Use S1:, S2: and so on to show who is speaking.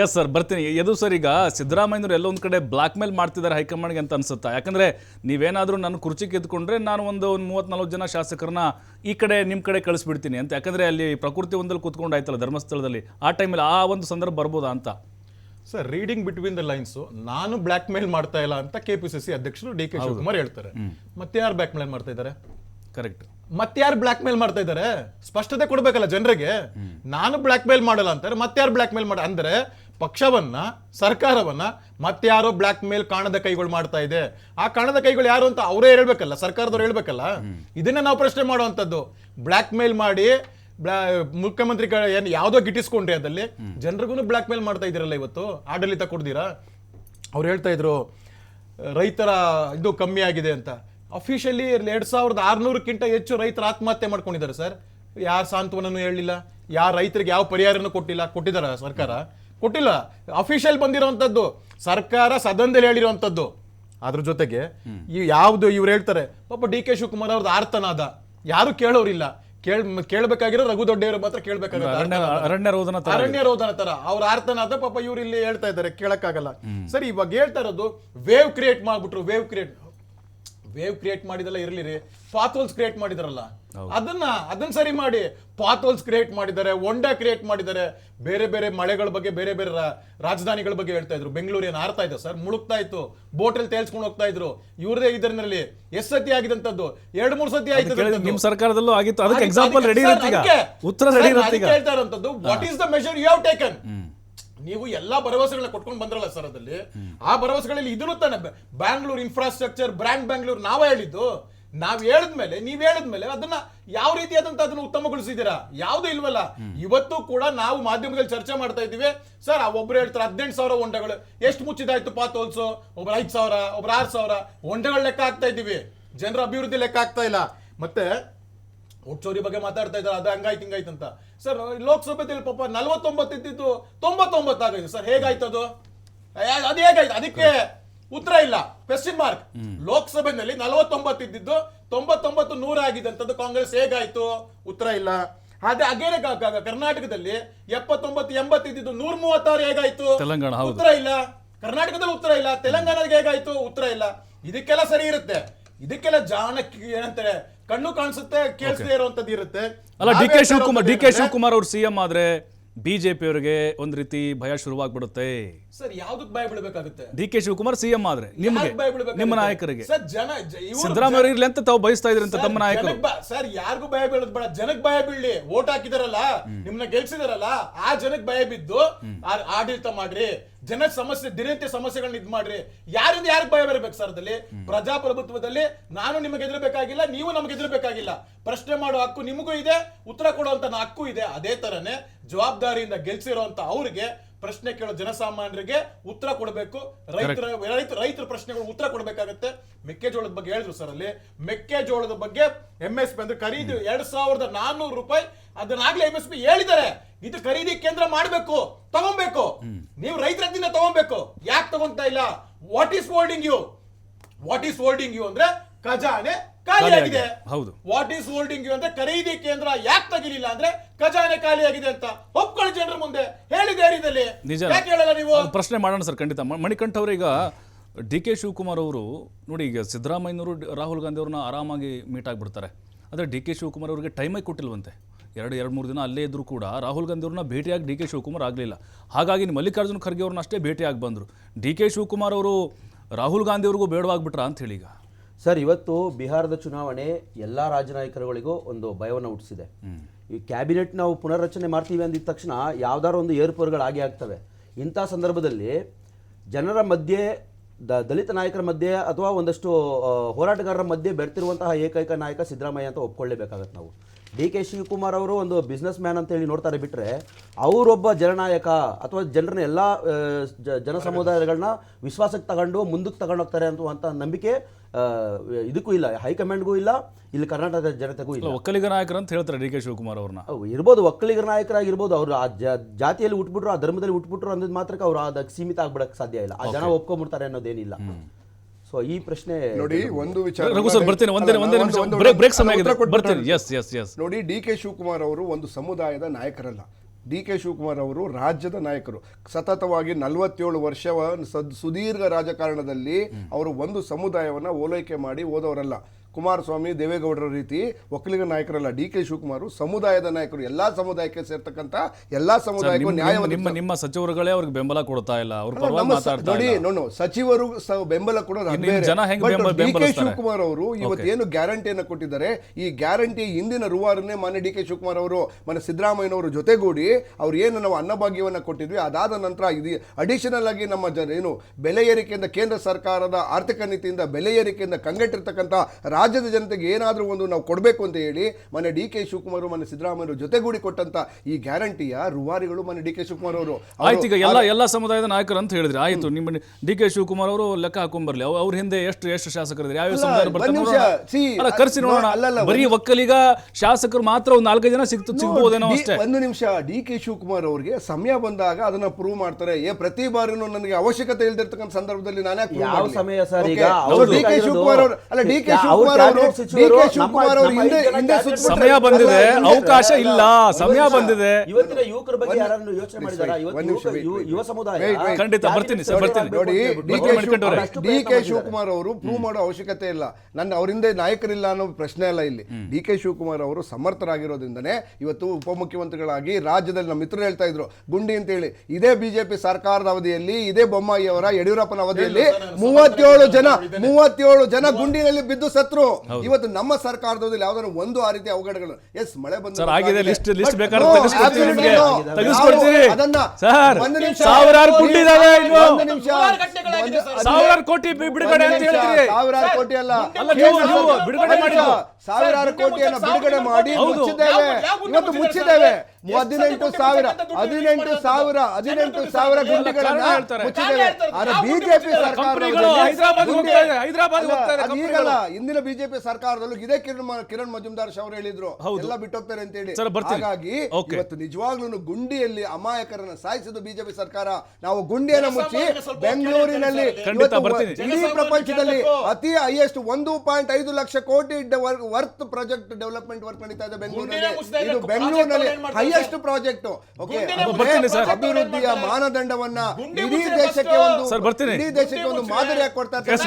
S1: Yes sir ಬರ್ತೀನಿ. ಎದು sir ಈಗ ಸಿದ್ದರಾಮಯ್ಯನವರು ಎಲ್ಲೊಂದು ಕಡೆ ಬ್ಲಾಕ್ ಮೇಲ್ ಮಾಡ್ತಿದ್ದಾರೆ ಹೈಕಮಾಂಡ್ಗೆ ಅಂತ ಅನ್ಸುತ್ತಾ? ಯಾಕಂದ್ರೆ ನೀವೇನಾದರೂ ನನ್ನ ಕುರ್ಚಿ ಗೆದ್ಕೊಂಡ್ರೆ ನಾನು ಒಂದು ಒಂದು ಮೂವತ್ತ್ ನಲ್ವತ್ತು ಜನ ಶಾಸಕರನ್ನ ಈ ಕಡೆ ನಿಮ್ಮ ಕಡೆ ಕಳಿಸ್ಬಿಡ್ತೀನಿ ಅಂತ. ಯಾಕಂದ್ರೆ ಅಲ್ಲಿ ಪ್ರಕೃತಿ ಒಂದಲ್ಲಿ ಕೂತ್ಕೊಂಡು ಆಯ್ತಲ್ಲ ಧರ್ಮಸ್ಥಳದಲ್ಲಿ. ಆ ಟೈಮಲ್ಲಿ ಆ ಒಂದು ಸಂದರ್ಭ ಬರ್ಬೋದಾ ಅಂತ?
S2: Sir reading between the lines ನಾನು ಬ್ಲಾಕ್ ಮೇಲ್ ಮಾಡ್ತಾ ಇಲ್ಲ ಅಂತ ಕೆ ಪಿ ಸಿ ಸಿ ಅಧ್ಯಕ್ಷರು ಡಿ ಕೆ ಶಿವಕುಮಾರ್ ಹೇಳ್ತಾರೆ. ಮತ್ತೆ ಯಾರು ಬ್ಲಾಕ್ ಮೇಲ್ ಮಾಡ್ತಾ ಇದ್ದಾರೆ?
S1: ಕರೆಕ್ಟ್
S2: ಮತ್ತೆ ಯಾರು ಬ್ಲಾಕ್ ಮೇಲ್ ಮಾಡ್ತಾ ಇದ್ದಾರೆ? ಸ್ಪಷ್ಟತೆ ಕೊಡಬೇಕಲ್ಲ ಜನರಿಗೆ. ನಾನು ಬ್ಲಾಕ್ ಮೇಲ್ ಮಾಡಲ್ಲ ಅಂತಾರೆ. ಮತ್ತೆ ಯಾರು ಬ್ಲಾಕ್ ಮೇಲ್ ಮಾಡ ಅಂದ್ರೆ ಪಕ್ಷವನ್ನ, ಸರ್ಕಾರವನ್ನ ಮತ್ತೆ ಯಾರೋ ಬ್ಲಾಕ್ ಮೇಲ್ ಕಾಣದ ಕೈಗಳು ಮಾಡ್ತಾ ಇದೆ. ಆ ಕಾಣದ ಕೈಗಳು ಯಾರು ಅಂತ ಅವರೇ ಹೇಳ್ಬೇಕಲ್ಲ, ಸರ್ಕಾರದವ್ರು ಹೇಳ್ಬೇಕಲ್ಲ? ಇದನ್ನ ನಾವು ಪ್ರಶ್ನೆ ಮಾಡುವಂತದ್ದು ಬ್ಲಾಕ್ ಮೇಲ್ ಮಾಡಿ ಮುಖ್ಯಮಂತ್ರಿಗಳ ಏನ್, ಯಾವ್ದೋ ಗಿಟ್ಟಿಸ್ಕೊಂಡ್ರಿ ಅದಲ್ಲಿ ಜನರಿಗೂ ಬ್ಲಾಕ್ ಮೇಲ್ ಮಾಡ್ತಾ ಇದ್ದೀರಲ್ಲ ಇವತ್ತು. ಆಡಳಿತ ಕೊಡ್ದಿರಾ ಅವ್ರು ಹೇಳ್ತಾ ಇದ್ರು, ರೈತರ ಇದು ಕಮ್ಮಿ ಆಗಿದೆ ಅಂತ. ಅಫಿಷಿಯಲಿ ಎರಡ್ ಸಾವಿರದ ಆರ್ನೂರಕ್ಕಿಂತ ಹೆಚ್ಚು ರೈತರು ಆತ್ಮಹತ್ಯೆ ಮಾಡ್ಕೊಂಡಿದ್ದಾರೆ ಸರ್. ಯಾರು ಸಾಂತ್ವನೂ ಹೇಳಲಿಲ್ಲ. ಯಾರು ರೈತರಿಗೆ ಯಾವ ಪರಿಹಾರನೂ ಕೊಟ್ಟಿಲ್ಲ. ಕೊಟ್ಟಿದ್ದಾರೆ ಸರ್ಕಾರ? ಕೊಟ್ಟಿಲ್ಲ. ಅಫಿಷಿಯಲ್ ಬಂದಿರುವಂಥದ್ದು ಸರ್ಕಾರ ಸದನದಲ್ಲಿ ಹೇಳಿರುವಂಥದ್ದು ಅದ್ರ ಜೊತೆಗೆ ಈ ಯಾವುದು ಇವ್ರು ಹೇಳ್ತಾರೆ ಪಾಪ ಡಿ ಕೆ ಶಿವಕುಮಾರ್ ಅವ್ರದ್ದು ಆರ್ತನಾದ. ಯಾರು ಕೇಳೋರಿಲ್ಲ. ಕೇಳ್ ಕೇಳ್ಬೇಕಾಗಿರೋ ರಘು ದೊಡ್ಡೆಯವರು ಮಾತ್ರ ಕೇಳ್ಬೇಕಾಗುತ್ತೆ
S1: ಅರಣ್ಯ ರೋಧನ
S2: ಅರಣ್ಯ ರೋದನ ತರ ಅವ್ರ ಆರ್ತನಾದ ಪಾಪ ಇವ್ರು ಇಲ್ಲಿ ಹೇಳ್ತಾ ಇದ್ದಾರೆ ಕೇಳಕ್ಕಾಗಲ್ಲ. ಸರಿ ಇವಾಗ ಹೇಳ್ತಾ ಇರೋದು ವೇವ್ ಕ್ರಿಯೇಟ್ ಮಾಡ್ಬಿಟ್ರು ವೇವ್ ಕ್ರಿಯೇಟ್ ವೇವ್ ಕ್ರಿಯೇಟ್ ಮಾಡಿದೆಲ್ಲ ಇರಲಿ ರೀ ಪಾತ್ವಲ್ಸ್ ಕ್ರಿಯೇಟ್ ಮಾಡಿದಾರಲ್ಲ. ಅದನ್ನ ಅದನ್ನ ಸರಿ ಮಾಡಿ. ಪಾತ್ವಲ್ಸ್ ಕ್ರಿಯೇಟ್ ಮಾಡಿದ್ದಾರೆ ಒಂಡ ಕ್ರಿಯೇಟ್ ಮಾಡಿದ್ದಾರೆ. ಬೇರೆ ಬೇರೆ ಮಳೆಗಳ ಬಗ್ಗೆ ಬೇರೆ ಬೇರೆ ರಾಜಧಾನಿಗಳ ಬಗ್ಗೆ ಹೇಳ್ತಾ ಇದ್ರು. ಬೆಂಗಳೂರು ಏನು ಆರ್ತಾ ಇದೆ ಸರ್? ಮುಳುಗ್ತಾ ಇತ್ತು. ಬೋಟಲ್ಲಿ ತೇಲ್ಸ್ಕೊಂಡು ಹೋಗ್ತಾ ಇದ್ರು. ಇವ್ರದೇ ಇದರಲ್ಲಿ ಎಷ್ಟ್ ಸತಿ ಆಗಿದಂತದ್ದು. ಎರಡು ಮೂರು ಸತಿ ಆಯ್ತು
S1: ನಿಮ್ ನಿಮ್ಮ ಸರ್ಕಾರದಲ್ಲೂ ಆಗಿತ್ತು. ಅದಕ್ಕೆ ಎಕ್ಸಾಂಪಲ್ ರೆಡಿ ಇರುತ್ತೆ ಈಗ ಉತ್ತರ ರೆಡಿ ಇರುತ್ತೆ ಈಗ
S2: ಹೇಳ್ತಾ ಇರೋದು what is the measure you have taken ನೀವು ಎಲ್ಲಾ ಭರವಸೆಗಳನ್ನ ಕೊಟ್ಕೊಂಡು ಬಂದ್ರಲ್ಲ ಸರ್ ಅದಲ್ಲಿ ಆ ಭರವಸೆಗಳಲ್ಲಿ ಇದನ್ನು ತಾನೆ ಬ್ಯಾಂಗ್ಳೂರ್ ಇನ್ಫ್ರಾಸ್ಟ್ರಕ್ಚರ್ ಬ್ರ್ಯಾಂಡ್ ಬ್ಯಾಂಗ್ಳೂರ್ ನಾವೇ ಹೇಳಿದ್ದು. ನಾವ್ ಹೇಳಿದ್ಮೇಲೆ, ನೀವ್ ಹೇಳಿದ್ಮೇಲೆ ಅದನ್ನ ಯಾವ ರೀತಿಯಾದಂತ ಅದನ್ನ ಉತ್ತಮಗೊಳಿಸಿದ್ದೀರಾ? ಯಾವ್ದು ಇಲ್ವಲ್ಲ? ಇವತ್ತು ಕೂಡ ನಾವು ಮಾಧ್ಯಮದಲ್ಲಿ ಚರ್ಚೆ ಮಾಡ್ತಾ ಇದೀವಿ ಸರ್ ಒಬ್ರು ಹೇಳ್ತಾರೆ, ಹದಿನೆಂಟು ಸಾವಿರ ಹೊಂಡಗಳು. ಎಷ್ಟು ಮುಚ್ಚಿದಾಯ್ತು ಪಾತೋಲ್ಸು ಒಬ್ರು ಐದ್ ಸಾವಿರ, ಒಬ್ರು ಆರ್ ಸಾವಿರ. ಹೊಂಡಗಳ ಲೆಕ್ಕ ಹಾಕ್ತಾ ಇದ್ದೀವಿ. ಜನರ ಅಭಿವೃದ್ಧಿ ಲೆಕ್ಕ ಆಗ್ತಾ ಇಲ್ಲ. ಮತ್ತೆ ಒಟ್ಟೋರಿ ಬಗ್ಗೆ ಮಾತಾಡ್ತಾ ಇದ್ದಾರೆ ಅದು ಹಂಗಾಯ್ತು ಹಿಂಗಾಯ್ತು ಅಂತ. ಸರ್ ಲೋಕಸಭೆದಲ್ಲಿ ಪಾಪ ನಲ್ವತ್ತೊಂಬತ್ತು ಇದ್ದಿದ್ದು ತೊಂಬತ್ತೊಂಬತ್ತು ಆಗೈತೆ ಸರ್ ಹೇಗಾಯ್ತು ಅದು? ಅದು ಹೇಗಾಯ್ತು? ಅದಕ್ಕೆ ಉತ್ತರ ಇಲ್ಲ. ಕ್ವೆಶ್ಚನ್ ಮಾರ್ಕ್ ಲೋಕಸಭೆನಲ್ಲಿ ನಲವತ್ತೊಂಬತ್ತು ಇದ್ದಿದ್ದು ತೊಂಬತ್ತೊಂಬತ್ತು ನೂರ ಆಗಿದ್ದಂಥದ್ದು ಕಾಂಗ್ರೆಸ್ ಹೇಗಾಯ್ತು? ಉತ್ತರ ಇಲ್ಲ. ಅದೇ ಅಗೇರೆ ಕರ್ನಾಟಕದಲ್ಲಿ ಎಪ್ಪತ್ತೊಂಬತ್ತು ಎಂಬತ್ತು ಇದ್ದಿದ್ದು ನೂರ ಮೂವತ್ತಾರು ಹೇಗಾಯ್ತು ಉತ್ತರ ಇಲ್ಲ. ಕರ್ನಾಟಕದಲ್ಲಿ ಉತ್ತರ ಇಲ್ಲ. ತೆಲಂಗಾಣದಾಗ ಹೇಗಾಯ್ತು? ಉತ್ತರ ಇಲ್ಲ. ಇದಕ್ಕೆಲ್ಲ ಸರಿ ಇರುತ್ತೆ. ಇದಕ್ಕೆಲ್ಲ ಜಾಣಕ್ಕೆ ಏನಂತಾರೆ ಕಣ್ಣು ಕಾಣಿಸುತ್ತೆ ಕೇಳಿಸದೇ ಇರುವಂತದ್ದು ಇರುತ್ತೆ.
S1: ಅಲ್ಲ D K Shivakumar D K Shivakumar ಅವ್ರು ಸಿಎಂ ಆದ್ರೆ ಬಿಜೆಪಿ ಅವರಿಗೆ ಒಂದ್ ರೀತಿ ಭಯ ಶುರುವಾಗ್ಬಿಡುತ್ತೆ.
S2: ಸರ್ ಯಾವ್ದಕ್ ಭಯ ಬೀಳ್ಬೇಕಾಗುತ್ತೆ
S1: ಡಿ ಕೆ ಶಿವಕುಮಾರ್ ಸಿಎಂ ಆದ್ರೆ ನಿಮ್ಗೆ? ನಿಮ್ಮ ನಾಯಕರಿಗೆ.
S2: ಸರ್ ಜನ
S1: ಸಿದ್ದರಾಮಯ್ಯ ಇರ್ಲಿ ಅಂತ ತಾವು ಬಯಸ್ತಾ ಇದ್ರಿ ಅಂತ ತಮ್ಮ ನಾಯಕರು.
S2: ಸರ್ ಯಾರಿಗೂ ಭಯ ಬೀಳೋದು ಬೇಡ. ಜನಕ್ ಭಯ ಬೀಳಲಿ. ವೋಟ್ ಹಾಕಿದಾರಲ್ಲ ನಿಮ್ನ ಗೆಲ್ಸಿದಾರಲ್ಲ ಆ ಜನಕ್ ಭಯ ಬಿದ್ದು ಆಡಳಿತ ಮಾಡ್ರಿ. ಜನ ಸಮಸ್ಯೆ ದಿನನಿತ್ಯ ಸಮಸ್ಯೆಗಳನ್ನ ಇದ್ ಮಾಡ್ರಿ. ಯಾರಿಂದ ಯಾರಿಗೆ ಭಯ ಬರಬೇಕು ಸರ್ ಅದಲ್ಲಿ ಪ್ರಜಾಪ್ರಭುತ್ವದಲ್ಲಿ ನಾನು ನಿಮಗೆ ಎದುರಬೇಕಾಗಿಲ್ಲ ನೀವು ನಮಗೆ ಎದುರಬೇಕಾಗಿಲ್ಲ. ಪ್ರಶ್ನೆ ಮಾಡೋ ಹಕ್ಕು ನಿಮಗೂ ಇದೆ ಉತ್ತರ ಕೊಡುವಂತ ಹಕ್ಕು ಇದೆ. ಅದೇ ತರನೇ ಜವಾಬ್ದಾರಿಯಿಂದ ಗೆಲ್ಸಿರೋಂತ ಅವ್ರಿಗೆ ಪ್ರಶ್ನೆ ಕೇಳೋ ಜನಸಾಮಾನ್ಯರಿಗೆ ಉತ್ತರ ಕೊಡಬೇಕು. ರೈತರ ರೈತ ರೈತರ ಪ್ರಶ್ನೆಗಳು ಉತ್ತರ ಕೊಡಬೇಕಾಗತ್ತೆ. ಮೆಕ್ಕೆಜೋಳದ ಬಗ್ಗೆ ಹೇಳಿದ್ರು ಸರ್ ಅಲ್ಲಿ. ಮೆಕ್ಕೆಜೋಳದ ಬಗ್ಗೆ ಎಂ ಎಸ್ ಪಿ ಅಂದ್ರೆ ಖರೀದಿ ಎರಡ್ ಸಾವಿರದ ನಾನ್ನೂರು ರೂಪಾಯಿ ಅದನ್ನಾಗ್ಲೇ ಎಂ ಎಸ್ ಪಿ ಹೇಳಿದ್ದಾರೆ. ಇದು ಖರೀದಿ ಕೇಂದ್ರ ಮಾಡಬೇಕು ತಗೊಬೇಕು. ನೀವು ರೈತರ ತಗೊಬೇಕು. ಯಾಕೆ ತಗೊಂತ ಇಲ್ಲ? What is holding you what is holding you ಅಂದ್ರೆ ಖಜಾನೆ ಖಾಲಿಯಾಗಿದೆ
S1: ಹೌದು.
S2: ವಾಟ್ ಈಸ್ ಹೋಲ್ಡಿಂಗ್ ಯು ಅಂದ್ರೆ ಖರೀದಿ ಕೇಂದ್ರ ಯಾಕೆ ತಗಿಲಿಲ್ಲ ಅಂದ್ರೆ ಖಜಾನೆ ಖಾಲಿಯಾಗಿದೆ ಅಂತ. ಒಪ್ಕೊಳ್ಳಿ ಜನರ ಮುಂದೆ. ಹೇಳಿದೆ
S1: ನಿಜ.
S2: ಯಾಕೆ ಹೇಳಲ್ಲ ನೀವು?
S1: ಪ್ರಶ್ನೆ ಮಾಡೋಣ ಸರ್ ಖಂಡಿತ. ಮ- ಮಣಿಕಂಠ ಅವರೀಗ ಡಿ ಕೆ ಶಿವಕುಮಾರ್ ಅವರು ನೋಡಿ ಈಗ ಸಿದ್ದರಾಮಯ್ಯನವರು ಡಿ- ರಾಹುಲ್ ಗಾಂಧಿ ಅವ್ರನ್ನ ಆರಾಮಾಗಿ ಮೀಟ್ ಆಗಿಬಿಡ್ತಾರೆ. ಆದರೆ ಡಿ ಕೆ ಶಿವಕುಮಾರ್ ಅವರಿಗೆ ಟೈಮೇ ಕೊಟ್ಟಿಲ್ವಂತೆ. ಎರಡು ಎರಡು ಮೂರು ದಿನ ಅಲ್ಲೇ ಇದ್ದರೂ ಕೂಡ ರಾಹುಲ್ ಗಾಂಧಿ ಅವ್ರನ್ನ ಭೇಟಿಯಾಗಿ ಡಿ ಕೆ ಶಿವಕುಮಾರ್ ಆಗಲಿಲ್ಲ. ಹಾಗಾಗಿ ಮಲ್ಲಿಕಾರ್ಜುನ ಖರ್ಗೆ ಅವ್ರನ್ನ ಅಷ್ಟೇ ಭೇಟಿಯಾಗಿ ಬಂದರು. ಡಿ ಕೆ ಶಿವಕುಮಾರ್ ಅವರು ರಾಹುಲ್ ಗಾಂಧಿ ಅವ್ರಿಗೂ ಬೇಡವಾಗ್ಬಿಟ್ರಾ ಅಂತ ಹೇಳಿ ಈಗ.
S3: ಸರ್ ಇವತ್ತು ಬಿಹಾರದ ಚುನಾವಣೆ ಎಲ್ಲ ರಾಜನಾಯಕರುಗಳಿಗೂ ಒಂದು ಭಯವನ್ನು ಹುಟ್ಟಿಸಿದೆ. ಈ ಕ್ಯಾಬಿನೆಟ್ ನಾವು ಪುನರ್ರಚನೆ ಮಾಡ್ತೀವಿ ಅಂದಿದ ತಕ್ಷಣ ಯಾವ್ದಾರು ಒಂದು ಏರ್ಪೋರ್ಗಳು ಆಗೇ ಆಗ್ತವೆ. ಇಂಥ ಸಂದರ್ಭದಲ್ಲಿ ಜನರ ಮಧ್ಯೆ ದ ದಲಿತ ನಾಯಕರ ಮಧ್ಯೆ ಅಥವಾ ಒಂದಷ್ಟು ಹೋರಾಟಗಾರರ ಮಧ್ಯೆ ಬೆರ್ತಿರುವಂತಹ ಏಕೈಕ ನಾಯಕ ಸಿದ್ದರಾಮಯ್ಯ ಅಂತ ಒಪ್ಕೊಳ್ಳೇಬೇಕಾಗತ್ತೆ ನಾವು. ಡಿ ಕೆ ಶಿವಕುಮಾರ್ ಅವರು ಒಂದು ಬಿಸ್ನೆಸ್ ಮ್ಯಾನ್ ಅಂತ ಹೇಳಿ ನೋಡ್ತಾರೆ ಬಿಟ್ಟರೆ ಅವರೊಬ್ಬ ಜನನಾಯಕ ಅಥವಾ ಜನರನ್ನ ಎಲ್ಲ ಜನ ಸಮುದಾಯಗಳನ್ನ ವಿಶ್ವಾಸಕ್ಕೆ ತಗೊಂಡು ಮುಂದಕ್ಕೆ ತಗೊಂಡು ಹೋಗ್ತಾರೆ ಅಂತ ನಂಬಿಕೆ ಇದಕ್ಕೂ ಇಲ್ಲ. ಹೈಕಮಾಂಡ್ಗೂ ಇಲ್ಲ ಇಲ್ಲಿ ಕರ್ನಾಟಕದ ಜನತೆಗೂ ಇಲ್ಲ.
S1: ಒಕ್ಕಲಿಗ ನಾಯಕರು ಅಂತ ಹೇಳ್ತಾರೆ ಡಿ ಕೆ ಶಿವಕುಮಾರ್ ಅವ್ರನ್ನ.
S3: ಅವು ಇರ್ಬೋದು ಒಕ್ಕಲಿಗರ ನಾಯಕರಾಗಿರ್ಬೋದು ಅವರು ಆ ಜಾತಿಯಲ್ಲಿ ಹುಟ್ಬಿಟ್ರು ಆ ಧರ್ಮದಲ್ಲಿ ಹುಟ್ಬಿಟ್ರು ಅನ್ನೋದು ಮಾತ್ರಕ್ಕೆ ಅವ್ರು ಅದಕ್ಕೆ ಸೀಮಿತ ಆಗ್ಬಿಡಕ್ಕೆ ಸಾಧ್ಯ ಇಲ್ಲ. ಆ ಜನ ಒಪ್ಕೊಂಡ್ಬಿಡ್ತಾರೆ ಅನ್ನೋದೇನಿಲ್ಲ. ಸೊ ಈ ಪ್ರಶ್ನೆ
S4: ನೋಡಿ ಒಂದು ವಿಚಾರ
S1: ರಘು ಸರ್ ಬರ್ತೀನಿ ಒಂದೇ ಒಂದೇ ನಿಮಿಷ. ಬ್ರೇಕ್ ಬ್ರೇಕ್ ಸಮಯ ಆಗಿದೆ. ಬರ್ತೀನಿ. ಎಸ್ ಎಸ್ ಎಸ್
S4: ನೋಡಿ ಡಿ ಕೆ ಶಿವಕುಮಾರ್ ಅವರು ಒಂದು ಸಮುದಾಯದ ನಾಯಕರಲ್ಲ. ಡಿ ಕೆ ಶಿವಕುಮಾರ್ ಅವರು ರಾಜ್ಯದ ನಾಯಕರು. ಸತತವಾಗಿ ನಲವತ್ತೇಳು ವರ್ಷ ಸದ್- ಸುದೀರ್ಘ ರಾಜಕಾರಣದಲ್ಲಿ ಅವರು ಒಂದು ಸಮುದಾಯವನ್ನ ಓಲೈಕೆ ಮಾಡಿ ಹೋದವರಲ್ಲ. ಕುಮಾರಸ್ವಾಮಿ ದೇವೇಗೌಡರ ರೀತಿ ಒಕ್ಕಲಿಗ ನಾಯಕರಲ್ಲ. ಡಿ ಕೆ ಶಿವಕುಮಾರ್ ಸಮುದಾಯದ ನಾಯಕರು ಎಲ್ಲಾ ಸಮುದಾಯಕ್ಕೆ ಸೇರ್ತಕ್ಕಂಥ ಎಲ್ಲಾ ಸಮುದಾಯಕ್ಕೆ ನ್ಯಾಯ
S1: ನಿಮ್ಮ- ನಿಮ್ಮ ಸಚಿವರುಗಳೇ ಅವ್ರಿಗೆ ಬೆಂಬಲ ಕೊಡ್ತಾ ಇಲ್ಲ. ಅವರು
S4: ನೋಡಿ ನೋಡು ಸಚಿವರು ಬೆಂಬಲ ಕೊಡೋದು ಡಿ ಕೆ? ಶಿವಕುಮಾರ್ ಅವರು ಇವತ್ತು ಏನು ಗ್ಯಾರಂಟಿಯನ್ನು ಕೊಟ್ಟಿದ್ದಾರೆ? ಈ ಗ್ಯಾರಂಟಿ ಹಿಂದಿನ ರೂವಾರನ್ನೇ ಮಾನ್ಯ ಡಿ ಕೆ ಶಿವಕುಮಾರ್ ಅವರು ಮನೆ ಸಿದ್ದರಾಮಯ್ಯನವರು ಜೊತೆಗೂಡಿ ಅವ್ರು ಏನು ನಾವು ಅನ್ನಭಾಗ್ಯವನ್ನ ಕೊಟ್ಟಿದ್ವಿ ಅದಾದ ನಂತರ ಇದು ಅಡಿಷನಲ್ ಆಗಿ ನಮ್ಮ ಜನ ಏನು ಬೆಲೆ ಏರಿಕೆಯಿಂದ ಕೇಂದ್ರ ಸರ್ಕಾರದ ಆರ್ಥಿಕ ನೀತಿಯಿಂದ ಬೆಲೆ ಏರಿಕೆಯಿಂದ ಕಂಗೆಟ್ಟಿರ್ತಕ್ಕಂಥ ರಾಜ್ಯದ ಜನತೆಗೆ ಏನಾದರೂ ಒಂದು ನಾವು ಕೊಡಬೇಕು ಅಂತ ಹೇಳಿ ಮನೆ ಡಿ ಕೆ ಶಿವಕುಮಾರ್ ಮನೆ ಸಿದ್ದರಾಮಯ್ಯರು ಜೊತೆಗೂಡಿ ಕೊಟ್ಟಂತ ಈ ಗ್ಯಾರಂಟಿಯ ರುವಾರಿಗಳು ಮನೆ ಡಿ ಕೆ ಶಿವಕುಮಾರ್ ಅವರು.
S1: ಆಯ್ತು ಈಗ ಎಲ್ಲ ಎಲ್ಲ ಸಮುದಾಯದ ನಾಯಕರು ಅಂತ ಹೇಳಿದ್ರೆ. ಆಯ್ತು ನಿಮ್ಮ ಡಿ ಕೆ ಶಿವಕುಮಾರ್ ಅವರು ಲೆಕ್ಕ ಹಾಕೊಂಡ್ಬರ್ಲಿ ಅವ್- ಅವ್ರ ಹಿಂದೆ ಎಷ್ಟು ಎಷ್ಟು ಶಾಸಕರಿದ್ದಾರೆ ಯಾವ ಸಮುದಾಯ
S4: ನಿಮಿಷ, see,
S1: ಅಲ್ಲ ಕರ್ಸಿ ನೋಡೋಣ.
S4: ಅಲ್ಲಲ್ಲ,
S1: ಬರೀ ಒಕ್ಕಲಿಗ ಶಾಸಕರು ಮಾತ್ರ ಒಂದು ನಾಲ್ಕೈದು ಜನ ಸಿಗ್ತು ಸಿಗ್ಬೋದೇನೋ ಅಷ್ಟೇ.
S4: ಒಂದು ನಿಮಿಷ ಡಿ ಕೆ ಶಿವಕುಮಾರ್ ಅವರಿಗೆ ಸಮಯ ಬಂದಾಗ ಅದನ್ನ ಪ್ರೂವ್ ಮಾಡ್ತಾರೆ. ಏ ಪ್ರತಿ ಬಾರಿನೂ ನನಗೆ ಅವಶ್ಯಕತೆ ಇಲ್ದಿರ್ತಕ್ಕಂಥ ಸಂದರ್ಭದಲ್ಲಿ ನಾನೇ
S3: ಯಾವ ಸಮಯ ಸರ್ ಈಗ?
S1: ಅವ್ರು
S4: ಡಿ ಕೆ ಶಿವಕುಮಾರ್ ಅವರು ಅಲ್ಲ ಡಿ ಕೆ ಶಿವಕುಮಾರ್ ಶಿವಕುಮಾರ್ ಅವರು ಹಿಂದೆ ಹಿಂದೆ
S1: ಸಮಯ ಬಂದಿದೆ ಅವಕಾಶ ಇಲ್ಲ ಸಮಯ ಬಂದಿದೆ.
S3: ಇವತ್ತಿನ ಯುವಕರ ಬಗ್ಗೆ ಯಾರನ್ನು ಯೋಚನೆ ಮಾಡಿದಾರಾ? ಇವತ್ತು ಯುವ-. ಸಮುದಾಯ.
S1: ಖಂಡಿತ ಬರ್ತೀನಿ ಸರ್, ಬರ್ತೀನಿ.
S4: ನೋಡಿ D K
S1: Manikanta
S4: D K Shivakumar ಅವರು ಪ್ರೂವ್ ಮಾಡೋ ಅವಶ್ಯಕತೆ ಇಲ್ಲ. ನನ್ನ ಅವರಿಂದ ನಾಯಕರಿಲ್ಲ ಅನ್ನೋ ಪ್ರಶ್ನೆ ಅಲ್ಲ ಇಲ್ಲಿ. ಡಿ ಕೆ ಶಿವಕುಮಾರ್ ಅವರು ಸಮರ್ಥರಾಗಿರೋದ್ರಿಂದನೇ ಇವತ್ತು ಉಪಮುಖ್ಯಮಂತ್ರಿಗಳಾಗಿ ರಾಜ್ಯದಲ್ಲಿ ನಮ್ಮ ಮಿತ್ರರು ಹೇಳ್ತಾ ಇದ್ರು. ಗುಂಡಿ ಅಂತ ಹೇಳಿ. ಇದೇ ಬಿಜೆಪಿ ಸರ್ಕಾರದ ಅವಧಿಯಲ್ಲಿ ಇದೇ ಬೊಮ್ಮಾಯಿ ಅವರ ಯಡಿಯೂರಪ್ಪನ ಅವಧಿಯಲ್ಲಿ ಮೂವತ್ತೇಳು ಜನ ಮೂವತ್ತೇಳು ಜನ ಗುಂಡಿನಲ್ಲಿ ಬಿದ್ದು ಸತ್ರು. ಇವತ್ತು ನಮ್ಮ ಸರ್ಕಾರದಲ್ಲಿ ಯಾವ್ದಾದ್ರು ಒಂದು ಆ ರೀತಿ ಅವಘಡಗಳು. ಎಸ್ ಮಳೆ ಬಂದ
S1: ಸರ್, ಆಗಿದೆ. List- list ಬೇಕಾದ್ರೆ ನಿಮ್ಗೆ.
S4: ಅದನ್ನ
S1: ಸರ್, ಸಾವಿರಾರು ಇದಾವೆ.
S4: ಒಂದು ನಿಮಿಷ.
S1: ಸಾವಿರಾರು ಕೋಟಿ ಬಿಡುಗಡೆ ಅಂತ ಹೇಳ್ತೀರಿ.
S4: ಸಾವಿರಾರು ಕೋಟಿ ಅಲ್ಲ.
S1: ಅಲ್ಲ, ನೀವು-
S4: ಕೇಂದ್ರ
S1: ನೀವು ಬಿಡುಗಡೆ ಮಾಡಿದ್ದು.
S4: ಸಾವಿರಾರು ಕೋಟಿಯನ್ನು ಬಿಡುಗಡೆ ಮಾಡಿ ಮುಚ್ಚಿದ್ದೇವೆ. ಇವತ್ತು ಮುಚ್ಚಿದ್ದೇವೆ? ಹದಿನೆಂಟು ಸಾವಿರ ಹದಿನೆಂಟು ಸಾವಿರ ಹದಿನೆಂಟು ಸಾವಿರ ಗುಂಡಿಗಳನ್ನ ಮುಚ್ಚಿದ್ದೇವೆ. ಆದ್ರೆ ಬಿಜೆಪಿ
S1: ಸರ್ಕಾರ
S4: ಸರ್ಕಾರದಲ್ಲಿ. ಈಗಲ್ಲ ಇಂದಿನ ಬಿಜೆಪಿ ಸರ್ಕಾರದಲ್ಲೂ ಇದೇ. ಕಿರಣ್ ಕಿರಣ್ ಮಜುಮ್ದಾರ್ ಅವರು ಹೇಳಿದ್ರು. ಎಲ್ಲ ಬಿಟ್ಟೋಗ್ತಾರೆ ಅಂತ ಹೇಳಿ ಹಾಗಾಗಿ ಇವತ್ತು ನಿಜವಾಗ್ಲೂ ಗುಂಡಿಯಲ್ಲಿ ಅಮಾಯಕರನ್ನ ಸಾಯಿಸಿದ್ದು ಬಿಜೆಪಿ ಸರ್ಕಾರ. ನಾವು ಗುಂಡಿಯನ್ನು ಮುಚ್ಚಿ ಬೆಂಗಳೂರಿನಲ್ಲಿ. ಇಡೀ ಪ್ರಪಂಚದಲ್ಲಿ ಅತಿ ಹೈಯೆಸ್ಟ್ ಒಂದು ಪಾಯಿಂಟ್ ಐದು ಲಕ್ಷ ಕೋಟಿ ವರ್ತ್ ಪ್ರಾಜೆಕ್ಟ್ ಡೆವಲಪ್ಮೆಂಟ್ ವರ್ಕ್ ನಡೀತಾ ಇದೆ ಬೆಂಗಳೂರಿನಲ್ಲಿ
S5: ಇದೆ.
S4: ಬೆಂಗಳೂರಿನಲ್ಲಿ ಹೈಯೆಸ್ಟ್ ಪ್ರಾಜೆಕ್ಟ್ ಓಕೆ ಅಭಿವೃದ್ಧಿಯ ಮಾನದಂಡವನ್ನ ಇಡೀ ದೇಶಕ್ಕೆ ಒಂದು ಇಡೀ ದೇಶಕ್ಕೆ ಒಂದು ಮಾದರಿಯಾಗಿ ಕೊಡ್ತಾ
S1: ಇದೆ
S4: ಇದ್ದಾರೆ